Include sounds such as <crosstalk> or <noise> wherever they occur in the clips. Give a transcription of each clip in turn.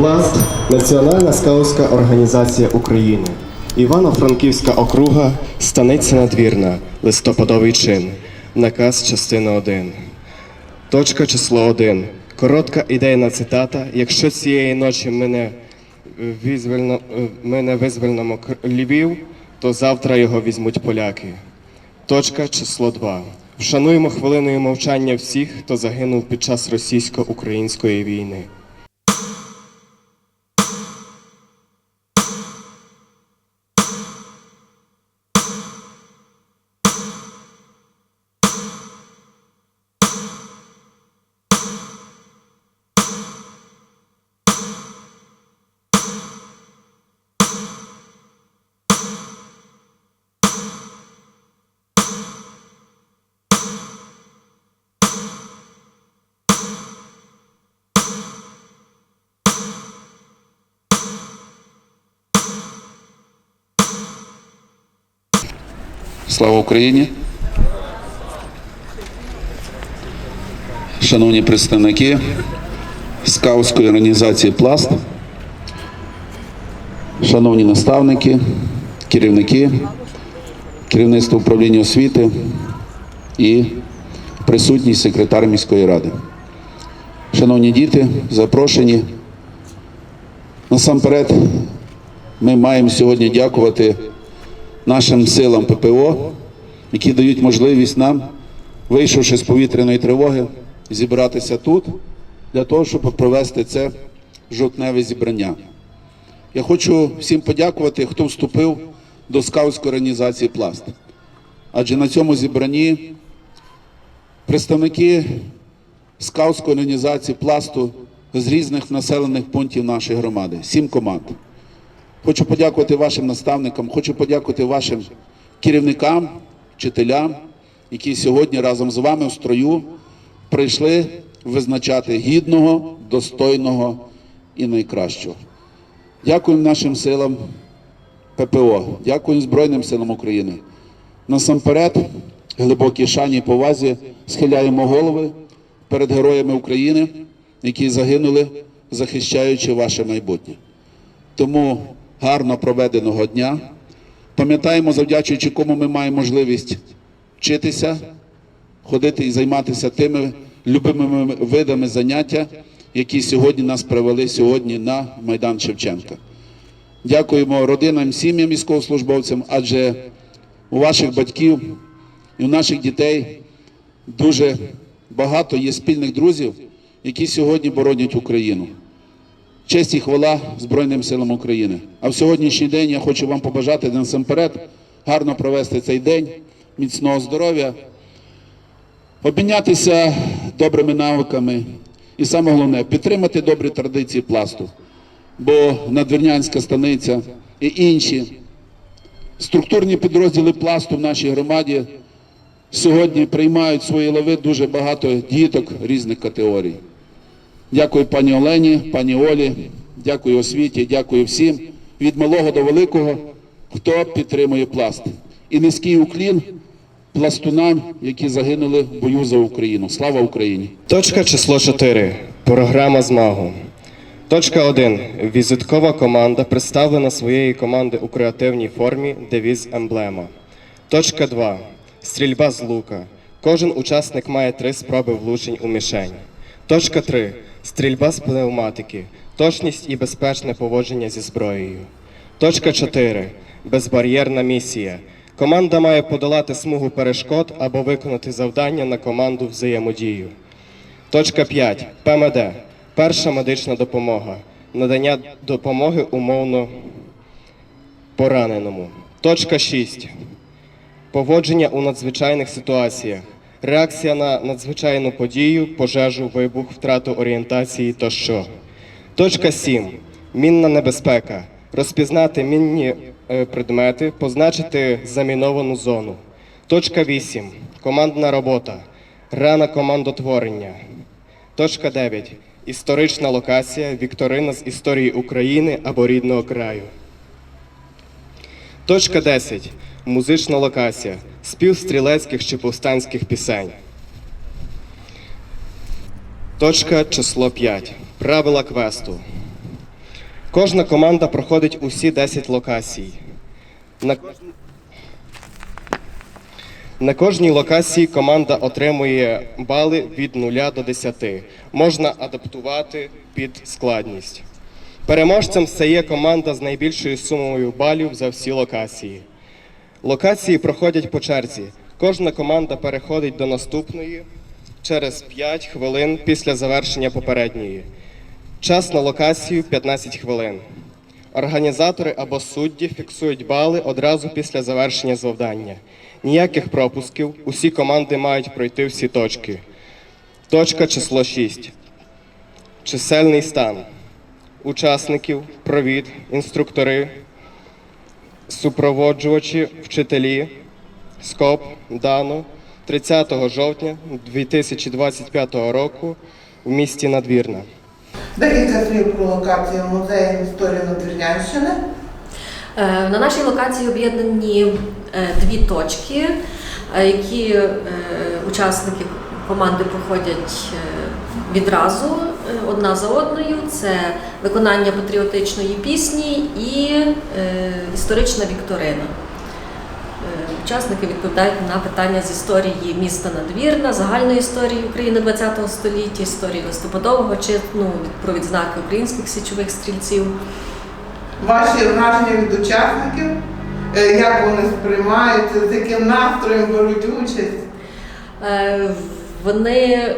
Пласт Національна скаутська організація України. Івано-Франківська округа, станиця надвірна, листопадовий чин. Наказ частина 1. Точка число 1. Коротка ідейна цитата. Якщо цієї ночі ми не, визвольно, ми не визвольнимо К- Львів, то завтра його візьмуть поляки. Точка число 2. Вшануємо хвилиною мовчання всіх, хто загинув під час російсько-української війни. Слава Україні! Шановні представники скаутської організації Пласт, шановні наставники, керівники, керівництво управління освіти і присутній секретар міської ради. Шановні діти, запрошені. Насамперед, ми маємо сьогодні дякувати нашим силам ППО, які дають можливість нам, вийшовши з повітряної тривоги, зібратися тут для того, щоб провести це жовтневе зібрання. Я хочу всім подякувати, хто вступив до скаутської організації Пласт. Адже на цьому зібранні представники скаутської організації пласту з різних населених пунктів нашої громади, сім команд. Хочу подякувати вашим наставникам, хочу подякувати вашим керівникам, вчителям, які сьогодні разом з вами в строю прийшли визначати гідного, достойного і найкращого. Дякуємо нашим силам ППО, дякуємо Збройним силам України. Насамперед, глибокій шані і повазі схиляємо голови перед героями України, які загинули, захищаючи ваше майбутнє. Тому гарно проведеного дня. Пам'ятаємо, завдячуючи кому ми маємо можливість вчитися, ходити і займатися тими любимими видами заняття, які сьогодні нас привели сьогодні на Майдан Шевченка. Дякуємо родинам, сім'ям військовослужбовцям, адже у ваших батьків і у наших дітей дуже багато є спільних друзів, які сьогодні боронять Україну. Честь і хвала Збройним силам України. А в сьогоднішній день я хочу вам побажати насамперед гарно провести цей день, міцного здоров'я, обмінятися добрими навиками і саме головне підтримати добрі традиції пласту. Бо надвірнянська станиця і інші структурні підрозділи пласту в нашій громаді сьогодні приймають свої лави дуже багато діток різних категорій. Дякую пані Олені, пані Олі, дякую освіті, дякую всім від малого до великого, хто підтримує пласт. І низький уклін пластунам, які загинули в бою за Україну. Слава Україні! Точка число 4. Програма змагу. Точка 1. Візиткова команда представлена своєї команди у креативній формі девіз емблема. Точка 2. Стрільба з лука. Кожен учасник має три спроби влучень у мішень. Точка 3. Стрільба з пневматики. Точність і безпечне поводження зі зброєю. Точка 4. Безбар'єрна місія. Команда має подолати смугу перешкод або виконати завдання на команду взаємодію. Точка 5. ПМД. Перша медична допомога. Надання допомоги умовно пораненому. Точка 6. Поводження у надзвичайних ситуаціях. Реакція на надзвичайну подію, пожежу, вибух, втрату орієнтації тощо. Точка 7. Мінна небезпека. Розпізнати мінні е, предмети, позначити заміновану зону. Точка 8. Командна робота. Рана командотворення. Точка 9. Історична локація. Вікторина з історії України або рідного краю. Точка 10. Музична локація. Спів стрілецьких чи повстанських пісень. Точка число 5. Правила квесту. Кожна команда проходить усі 10 локацій. На, на кожній локації команда отримує бали від 0 до 10. Можна адаптувати під складність. Переможцем стає команда з найбільшою сумою балів за всі локації. Локації проходять по черзі. Кожна команда переходить до наступної через 5 хвилин після завершення попередньої. Час на локацію 15 хвилин. Організатори або судді фіксують бали одразу після завершення завдання. Ніяких пропусків, усі команди мають пройти всі точки. Точка число 6. Чисельний стан. Учасників, провід, інструктори, супроводжувачі, вчителі, СКОП дано 30 жовтня 2025 року в місті Надвірна. Декілька слів про локацію музею історії Надвірнянщини. Е, На нашій локації об'єднані е, дві точки, е, які учасники команди проходять відразу одна за одною. Це виконання патріотичної пісні і е, історична вікторина. Е, Учасники відповідають на питання з історії міста Надвірна, загальної історії України ХХ століття, історії листопадового читну, про відзнаки українських січових стрільців. Ваші враження від учасників, е, як вони сприймаються, з яким настроєм беруть участь. Вони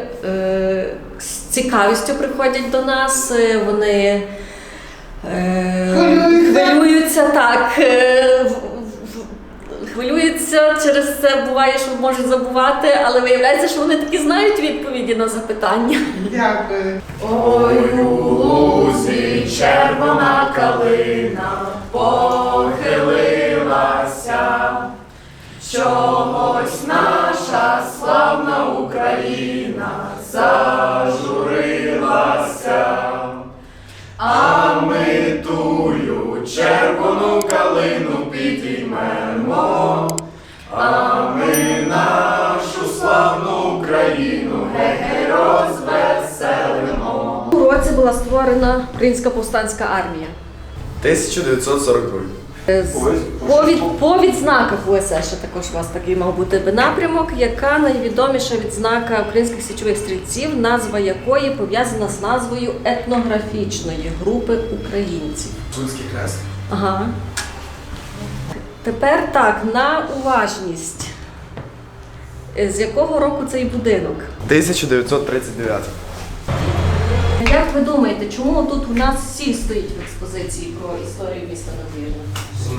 з цікавістю приходять до нас, е, вони е, Хвилюються. хвилюються так. е, Хвилюються, через це буває, що можуть забувати, але виявляється, що вони таки знають відповіді на запитання. Дякую. Ой, у лузі червона калина похилилася, чогось наша славна Україна зажурилася, а ми тую червону калину підіймемо, а ми нашу славну Україну гей розвеселимо. У році була створена Українська повстанська армія. 1942. Е, з- По, від, по відзнаках ще також у вас такий мав бути би напрямок, яка найвідоміша відзнака українських січових стрільців, назва якої пов'язана з назвою етнографічної групи українців. Гуцульський хрест. Ага. Тепер так, на уважність. Е, З якого року цей будинок? 1939. Як ви думаєте, чому тут у нас всі стоїть в експозиції про історію міста Надвірна?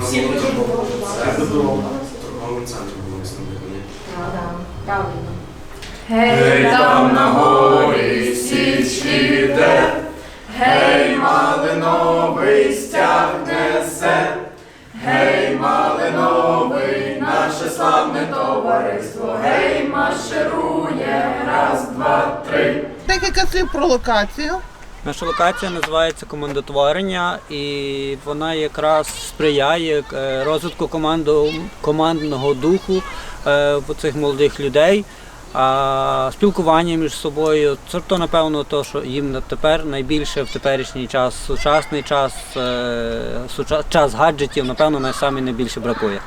Всі дуже Це хотіли в торговому центрі було встановлено. Правильно. Гей, там на горі січ іде, гей, малиновий стяг несе, гей, малиновий, наше славне товариство, гей, марширує, раз, два, три. Декілька слів про локацію. Наша локація називається командотворення, і вона якраз сприяє е, розвитку команду, командного духу е, цих молодих людей, спілкування між собою. Це то, напевно, то, що їм на тепер найбільше в теперішній час, сучасний час, е, суча- час гаджетів, напевно, найсамі найбільше бракує.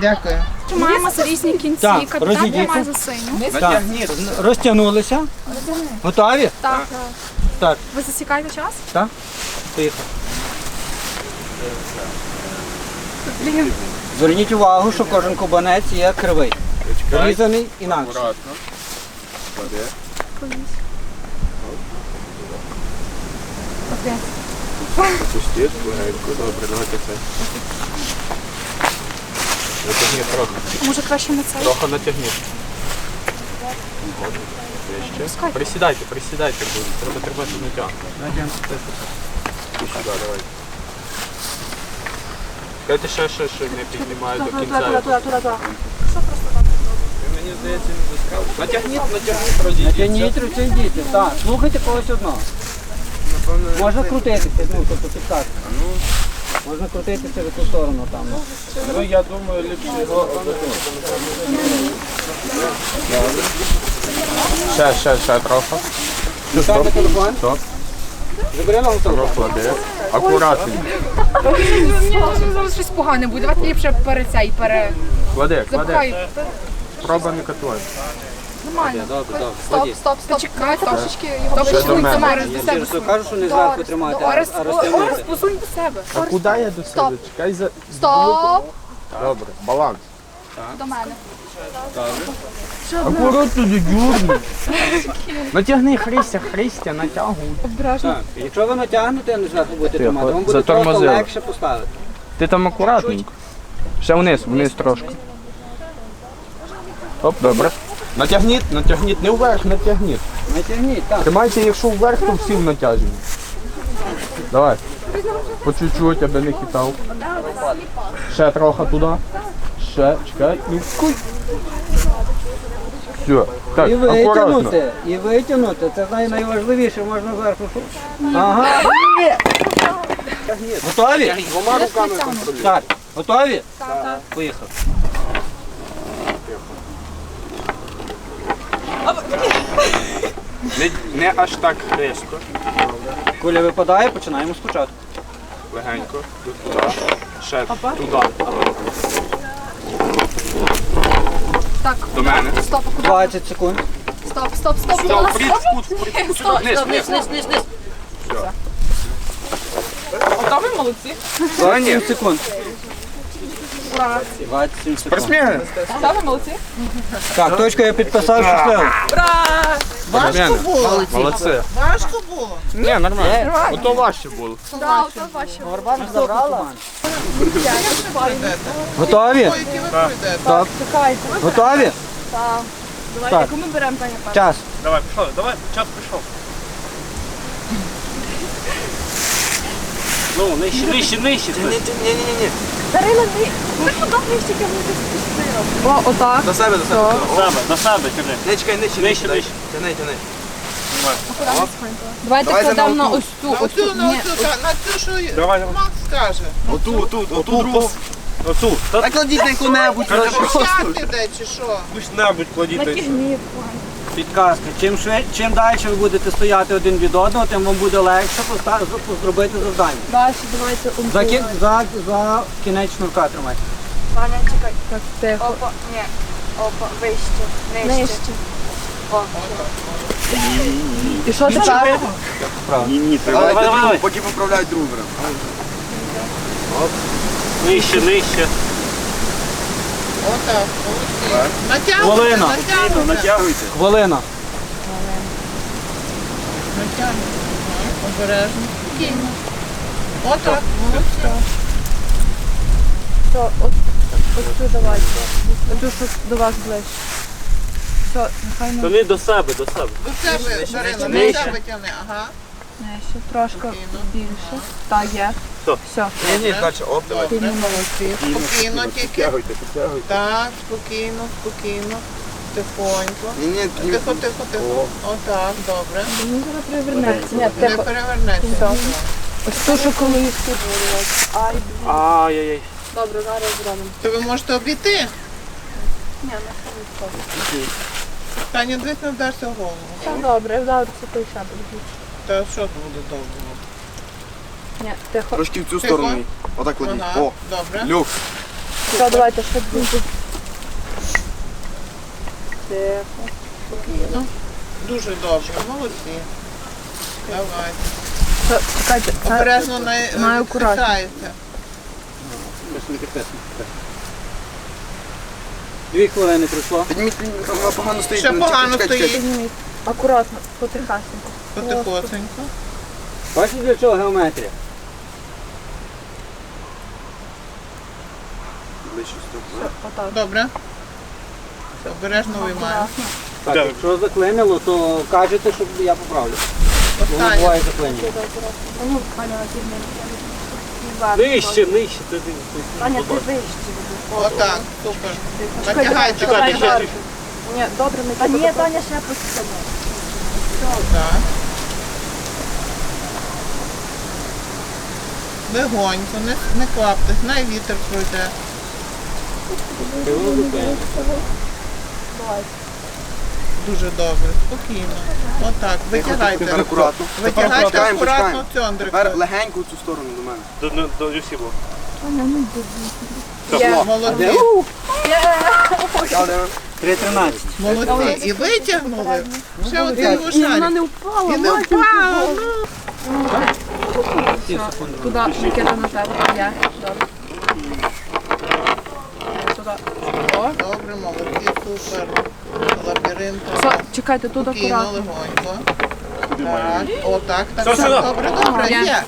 Дякую. Маємо за різні кінці. Так, Капітан розійдіться. тримає за синю. Так, розтягнулися. Готові? Так. Так, Ви засікаєте час? так. Поїхали. Блін. Зверніть увагу, що кожен кубанець є кривий. Порізаний інакше. Окей. Пустіть, легенько, добре, давайте це. Натягніть трохи. Може краще на цей? Трохи натягніть. Ще. Присідайте, присідайте, бо треба тримати натяг. І сюди, давайте. Чекайте ще, ще, ще не піднімаю до Туди, кінця. туди, туди, туди, туди. Мені здається, не заскали. Натягніть, натягніть, розійдіться. Натягніть діти. Так, слухайте когось одного. Можна крутитися, ну, тобто підказка. Можна крутитися в яку сторону там. Ну, я думаю, ліпше його Ще, ще, ще трохи. Ставте телефон. Стоп. Забери телефон. Трохи. Акуратненько. Мені зараз щось погане буде. Давайте ліпше пере цей пере. Клади, клади. Запхай. Проба не. Нормально. Добре, добре. Стоп, стоп, стоп. Чекай, трошечки його мене. до мене. Я До ще себе. раз кажу, що не зверху тримати, а а розтягнути. посунь до себе. А куди я до Стоп. себе? Чекай за... Стоп. Добре, баланс. До мене. Акуратно, не дюрни. Натягни Христя, Христя, натягуй. Так, якщо ви натягнете, не зверху будете тримати, вам буде просто затормозило. легше поставити. Ти там акуратненько. Ще вниз, вниз трошки. Оп, добре. Натягніть, натягніть, не вверх, натягніть. Натягніть, так. Тримайте, якщо вверх, то всі в натяженні. Давай. По чуть-чуть, аби не хитав. Ще трохи туди. Ще, чекай, і куй. Все. Так, І акуратно. витягнути, і витягнути. Це най- найважливіше, можна зверху. що- Ага. Готові? Двома руками. Так. Готові? Так. Поїхав. Не, не аж так різко. Куля випадає, починаємо спочатку. Легенько. Туди. Ще туди. Так. До мене. Стоп, куди? 20 секунд. Стоп, стоп, стоп. Стоп. впрід, впрід, впрід. Сюди, вниз, вниз. низ, низ, низ. Готові, молодці? 27 секунд. 27 секунд. Спортсмени. Готові, молодці? Так, точку я підписав щасливо. Важко було? Молодці. Важко було? Ні, нормально. Ото важче було. Так, то ваші. Готові? Які ви пройдете? Так. Чекайте. Готові? Так. Так. Давайте, яку ми беремо Таня першу? Час. Давай, пішов, давай, час пішов. Ну, нижче, нижче, нижче. Ні-ні-ні. Дарина, ти ми подобні тільки ми О, отак. До себе, до себе. До себе, до себе, тяни. Не чекай, нижче, нижче, нижче. Тяни, тяни. Давайте кладемо на ось цю. На ось цю. цю, на Ні, та- на цю, що Давай, давай. Макс скаже. Оту, оту, оту другу. Оту. Та кладіть на яку-небудь. Щастя де чи що? небудь кладіть. Накігніть. Підказка. Чим швид... чим далі ви будете стояти один від одного, тим вам буде легше поста- зробити завдання. Далі давайте За, кі... за, за кінець шнурка тримайте. Ваня, чекай. Так, тихо. Опа, ні. Опа, вище. Нижче. О. І що тепер? Давай, давай, давай. Поки поправляють другу. Нижче, нижче. Отак, молодці. Натягуйте, Хвилина. натягуйте. Натягуйте. Хвилина. Натягуйте. Обережно. Спокійно. Отак, молодці. Все, от, от цю давайте. Оцю, що до вас ближче. Все, нехай не Тони до себе, до себе. До себе, Дарина, до себе тягни. Ага. нижче, трошки Спокійно. більше. Так, є. Все. Все. Ні, ні, далі. Оп, давай. Добре, молодці. Спокійно тільки. Підтягуйте, підтягуйте. Так, спокійно, спокійно. Тихонько. Ні, ні, ні. Тихо, тихо, тихо. Отак, добре. Зараз перевернеться. Ні, Не перевернеться. Ось ту, що коли їх тут. Ай, Ай-яй-яй. добре, зараз зробимо. То ви можете обійти. Ні, не Таня, десь не вдасться в голову. Так, добре, вдався той шабель. Та що буде довго? Ні, тихо. Трошки в цю Тихо. сторону. Отак кладіть. Ага, О, добре. люк. Все, давайте, ще дуже. Тихо. Дуже добре, молодці. Давайте. Все, чекайте, це Обережно не маю акуратно. Дві хвилини пройшло. Підніміть, вона погано стоїть. Ще Ну, погано чекай, чекай, чекай. стоїть. підніміть. Акуратно, потихасенько. Бачите, для чого геометрія? Ближче, стоп. Все, отак. Добре. Обережно виймаємо. Так, якщо заклинило, то кажете, щоб я поправлю. Воно Останнє. буває заклинило. Ну, Аня. Нижче, нижче. Ти, ти, Аня, ти вище. Отак, супер. Натягайте. чекай, натягайте. чекай. Ні, добре, не Та ні, Таня ще посидимо. Так. Легонько, не, не кваптесь, най вітер пройде. Дуже добре, спокійно. Отак, витягайте. Акуратно. Витягайте Чекаємо, акуратно почекаємо. цьондрика. Тепер легенько в цю сторону до мене. До, до, до Люсібо. Молодці, Три тринадцять. молодці. І витягнули. Ще один його шарик. не впала. І не впало. ну. Туди, Микита, на тебе. Я. Добре. О. Добре, молодці, супер. Лабіринт. Все, чекайте, тут акуратно. легонько. Так, отак, так, так. Добре, добре, Я. є.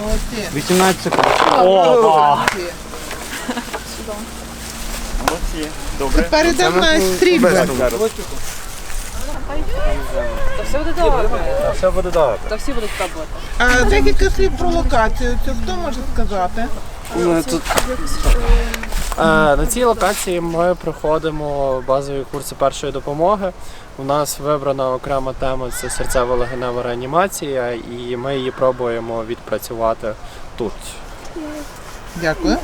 Молодці. 18 секунд. Молодці. Тепер йдемо на стрільби. Та все буде добре. Все буде добре. Та всі будуть пробувати. А декілька слів про локацію. Цю хто може сказати? Е, На цій локації ми проходимо базові курси першої допомоги. У нас вибрана окрема тема це серцево-легенева реанімація, і ми її пробуємо відпрацювати тут. Дякую.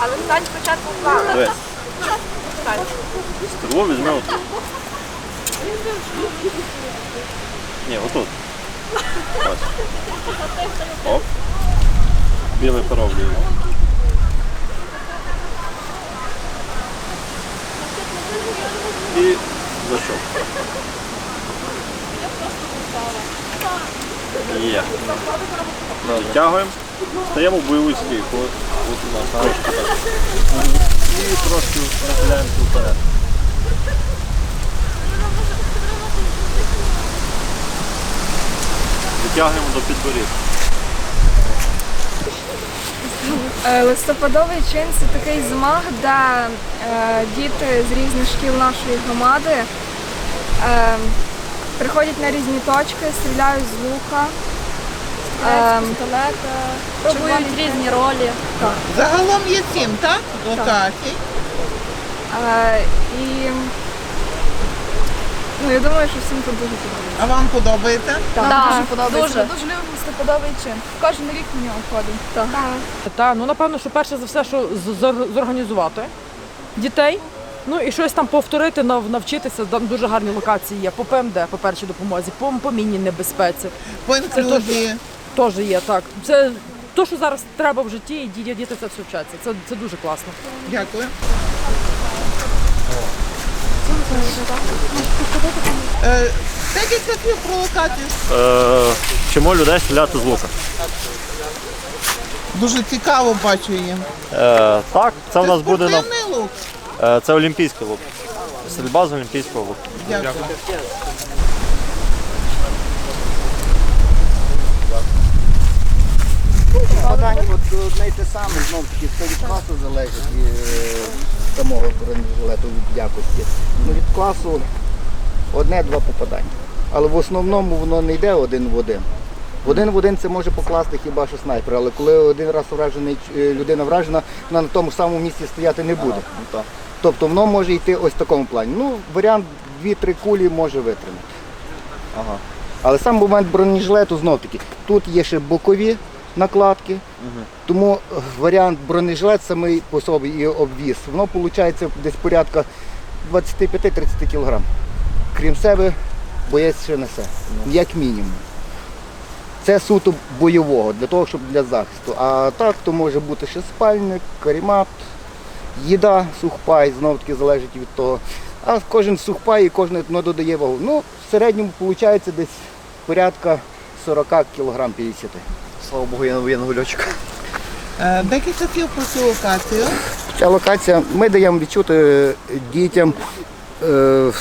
Але стань спочатку впала. Стріло візьме отут. Ні, отут. Ось. Оп. Білий порог білий. І зайшов. Є. Відтягуємо. Стаємо в бойову стійку. От у нас трошки так. І трошки нахиляємося вперед. Витягуємо до підборідка. Е, Листопадовий чин це такий змаг, де е, діти з різних шкіл нашої громади е, приходять на різні точки, стріляють з лука, е, Пробують різні ролі. Загалом є сім, так? Локацій. І ну, я думаю, що всім тут дуже подобається. А вам подобається? Так, дуже подобається. Дуже, дуже любимо листопадовий чин. Кожен рік на нього ходимо. Так. Та ну напевно, що перше за все, що з- зор- зорганізувати дітей. Ну і щось там повторити, нав- навчитися. Там дуже гарні локації є по ПМД, по першій допомозі, по, по мінній небезпеці. По інклюзії. Теж є так. Це те, що зараз треба в житті, і ді- діти це все вчаться. Це, це дуже класно. Дякую. Е, Декілька слів про локацію. Е, людей стріляти з лука. Дуже цікаво бачу. Е, так, це в нас буде на спортивний лук. е, це олімпійський лук. Стрільба з олімпійського луку. Дякую. Попадання от одне й те саме, знов таки, це від класу залежить і е, самого бронежилету від якості. Ну, від класу одне-два попадання. Але в основному воно не йде один в один. В один в один це може покласти хіба що снайпер, але коли один раз вражений е, людина вражена, вона на тому ж самому місці стояти не буде. Тобто воно може йти ось в такому плані. Ну, варіант 2-3 кулі може витримати. Ага. Але сам момент бронежилету знов таки, тут є ще бокові накладки, тому е, варіант бронежилет самий по собі і обвіз, воно виходить десь порядка 25-30 кг. Крім себе, боєць ще несе, як мінімум. Це суто бойового, для того, щоб для захисту. А так то може бути ще спальник, карімат, їда, сухпай, знов таки залежить від того. А кожен сухпай і кожне воно додає вагу. Ну, в середньому виходить десь порядка 40 кг 50. Слава Богу, я на воєнного льотчика. Е, Декілька слів про цю локацію. Ця локація, ми даємо відчути дітям е,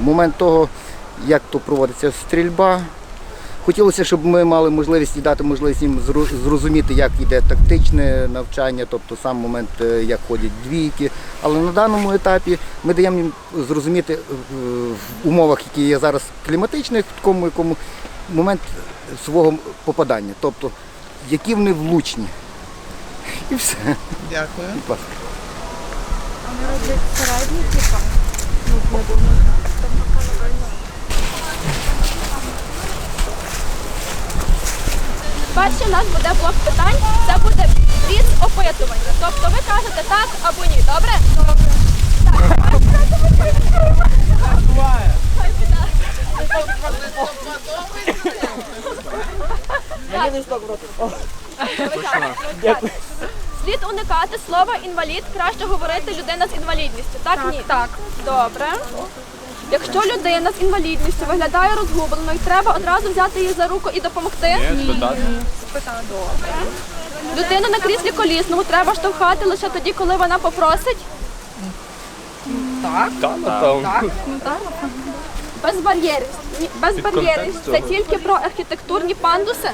момент того, як тут проводиться стрільба, Хотілося, щоб ми мали можливість і дати можливість їм зрозуміти, як йде тактичне навчання, тобто сам момент, е, як ходять двійки. Але на даному етапі ми даємо їм зрозуміти в умовах, які є зараз кліматичних, в такому якому момент свого попадання, тобто які вони влучні. І все. Дякую. Будь ласка. Вони роблять середні, типа. Перший у нас буде блок питань, це буде бліц опитування. Тобто ви кажете так або ні, добре? Добре. Слід уникати слова інвалід, краще говорити людина з інвалідністю. Так, ні? Так. Добре. Якщо людина з інвалідністю виглядає розгубленою, треба одразу взяти її за руку і допомогти. Спитати. Добре. Людину на кріслі колісному треба штовхати лише тоді, коли вона попросить. Так. Та, напевно. Так. Безбар'єрність. Ні, Безбар'єрність це тільки про архітектурні пандуси.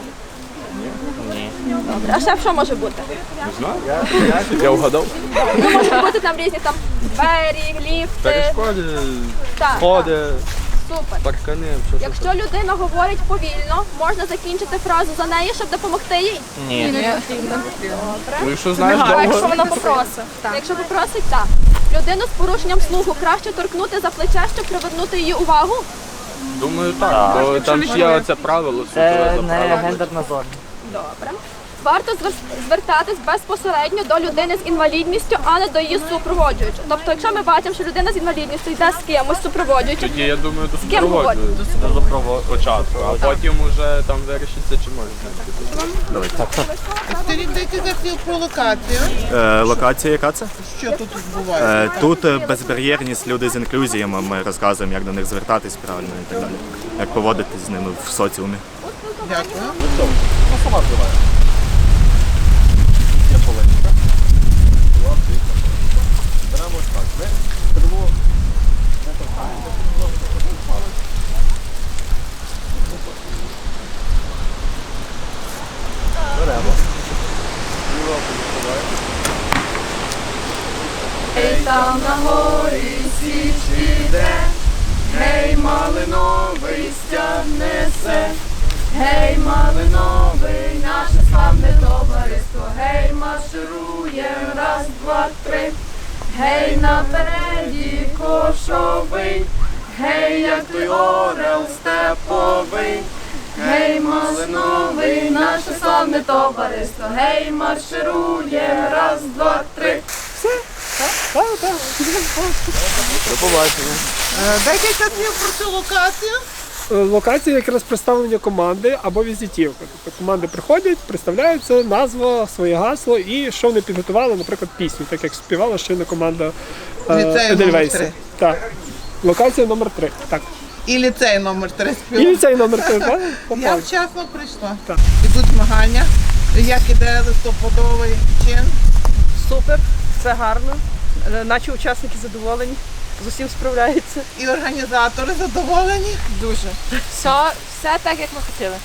Добре. А ще що може бути? Не знаю. Я вгадав. Ну, може бути там різні там двері, ліфти. Перешкоди, Так, сходи, Супер. паркани. що це. Якщо людина говорить повільно, можна закінчити фразу за неї, щоб допомогти їй. Ну, якщо знаєш, довго- якщо вона попросить? Якщо попросить, так. Людину з порушенням слуху краще торкнути за плече, щоб привернути її увагу. Думаю, так. Бо там ж є оце правило. Це за не гендерна зона. Добре. Варто звертатись безпосередньо до людини з інвалідністю, а не до її супроводжуючого. Тобто, якщо ми бачимо, що людина з інвалідністю йде з кимось супроводжуючим, Тоді я думаю, до ким. До супроводжу. А потім уже там вирішиться, чи можна. Давай. Так, так. Скажіть декілька слів про локацію. Е, локація яка це? Що тут відбувається? Е, тут е, безбар'єрність, люди з інклюзіями. Ми розказуємо, як до них звертатись правильно і так далі. Як поводитись з ними в соціумі. Дякую. Ну, сама Rick? Гей, напереді кошовий, гей, як той орел степовий, гей, малиновий, наше славне товариство, гей, марширує, раз, два, три. До побачення. Е, Декілька слів про цю локацію. Локація якраз представлення команди або візитівка. Тобто команди приходять, представляються, назва, своє гасло і що вони підготували, наприклад, пісню, так як співала щойно команда е, Едельвейса. Так. Локація номер 3 Так. І ліцей номер 3 І ліцей номер 3 так? <laughs> Я вчасно прийшла. Так. Ідуть змагання. Як іде листопадовий чин? Супер, все гарно. Е, Наші учасники задоволені, з усім справляється. І організатори задоволені? Дуже. Все, все так, як ми хотіли.